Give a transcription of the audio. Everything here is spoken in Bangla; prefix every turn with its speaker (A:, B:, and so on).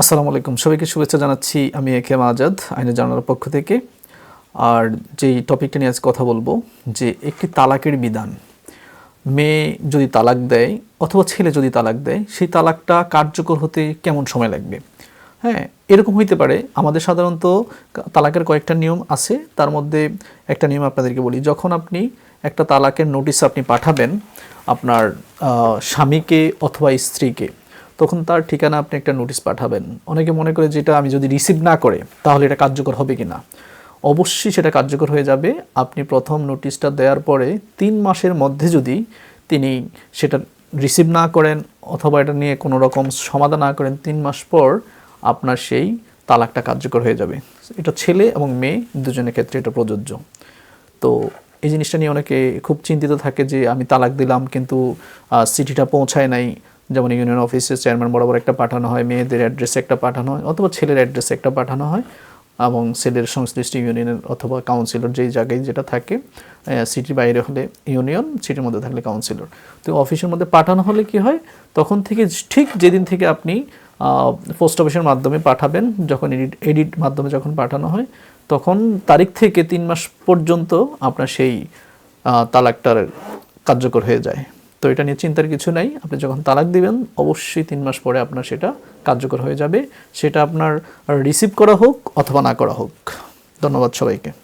A: আসসালামু আলাইকুম। সবাইকে শুভেচ্ছা জানাচ্ছি। আমি এ কে আজাদ, আইনে জানার পক্ষ থেকে। আর যেই টপিকটা নিয়ে আজ কথা বলব, যে একটি তালাকের বিধান। মেয়ে যদি তালাক দেয় অথবা ছেলে যদি তালাক দেয়, সেই তালাকটা কার্যকর হতে কেমন সময় লাগবে? হ্যাঁ এরকম হইতে পারে। আমাদের সাধারণত তালাকের কয়েকটা নিয়ম আছে। তার মধ্যে একটা নিয়ম আপনাদেরকে বলি। যখন আপনি একটা তালাকের নোটিশ আপনি পাঠাবেন আপনার স্বামীকে অথবা স্ত্রীকে তখন তার ঠিকানা আপনি একটা নোটিশ পাঠাবেন। অনেকে মনে করে যেটা আমি যদি রিসিভ না করে, তাহলে এটা কার্যকর হবে কিনা? অবশ্যই সেটা কার্যকর হয়ে যাবে। আপনি প্রথম নোটিশটা দেওয়ার পরে তিন মাসের মধ্যে যদি তিনি সেটা রিসিভ না করেন অথবা এটা নিয়ে কোনো রকম সমাধান না করেন, তিন মাস পর আপনার সেই তালাকটা কার্যকর হয়ে যাবে। এটা ছেলে এবং মেয়ে, দুজনের ক্ষেত্রে এটা প্রযোজ্য। তো এই জিনিসটা নিয়ে অনেকে খুব চিন্তিত থাকে যে আমি তালাক দিলাম কিন্তু চিঠিটা পৌঁছায় নাই। যেমন ইউনিয়ন অফিসের চেয়ারম্যান বরাবর একটা পাঠানো হয়, মেয়েদের অ্যাড্রেসে একটা পাঠানো হয়, অথবা ছেলের অ্যাড্রেসে একটা পাঠানো হয় এবং ছেলের সংশ্লিষ্ট ইউনিয়নের অথবা কাউন্সিলর যেই জায়গায় যেটা থাকে সিটির বাইরে হলে ইউনিয়ন সিটির মধ্যে থাকলে কাউন্সিলর তো অফিসের মধ্যে পাঠানো হলে কি হয়, তখন থেকে ঠিক যেদিন থেকে আপনি পোস্ট অফিসের মাধ্যমে পাঠাবেন, যখন এডিট এডিট মাধ্যমে যখন পাঠানো হয়, তখন তারিখ থেকে তিন মাস পর্যন্ত আপনার সেই তালাকটার কার্যকর হয়ে যায়। তো এটা নিয়ে চিন্তার কিছু নাই। আপনি যখন তালাক দিবেন, অবশ্যই তিন মাস পরে আপনার সেটা কার্যকর হয়ে যাবে। সেটা আপনার রিসিভ করা হোক অথবা না করা হোক। ধন্যবাদ সবাইকে।